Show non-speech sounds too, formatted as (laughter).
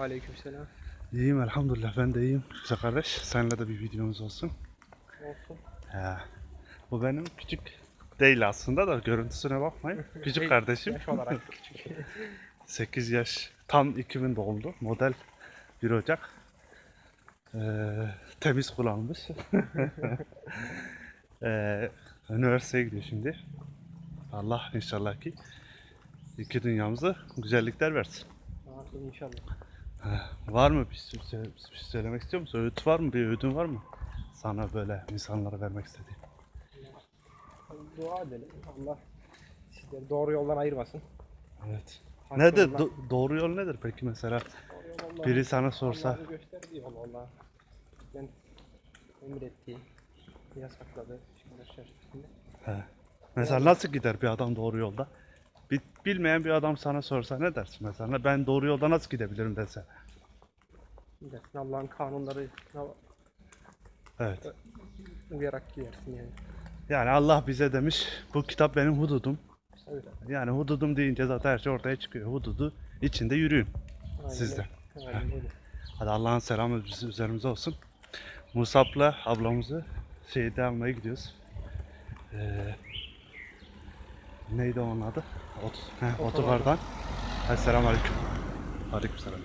Aleykümselam. İyiyim elhamdülillah ben de iyiyim. Güzel kardeş seninle de bir videomuz olsun. Olsun. He. Bu benim küçük değil aslında da görüntüsüne bakmayın. (laughs) Küçük kardeşim. Yaş olarak küçük. (laughs) 8 yaş tam 2000 doğumlu. Model 1 Ocak. Ee, temiz kullanmış. (laughs) ee, üniversiteye gidiyor şimdi. Allah inşallah ki iki dünyamıza güzellikler versin. Amin inşallah. Var mı bir şey, bir şey söylemek istiyor musun? Öğüt var mı? Bir öğüdün var mı? Sana böyle insanlara vermek istediğin. Dua edelim. Allah sizleri doğru yoldan ayırmasın. Evet. Hak Nedir? yoldan- Do- doğru yol nedir peki mesela? Yol Biri sana sorsa. Gösterdiği yol Allah. Ben emrettiği, yasakladığı şeyler çerçevesinde. He. Mesela nasıl gider bir adam doğru yolda? Bi- Bilmeyen bir adam sana sorsa ne dersin mesela? Ben doğru yolda nasıl gidebilirim dese. Gidersin Allah'ın kanunları Evet. uyarak gidersin yani. Yani Allah bize demiş bu kitap benim hududum. Öyle. Yani hududum deyince zaten her şey ortaya çıkıyor. Hududu içinde yürüyün. Aynen Sizde. öyle. Aynen öyle. Hadi Allah'ın selamı bizim üzerimize olsun. Musab'la ablamızı şeyde almaya gidiyoruz. Ee, neydi onun adı? Ot, he, Otogardan. otogardan. Esselamu Aleyküm. Aleyküm selam.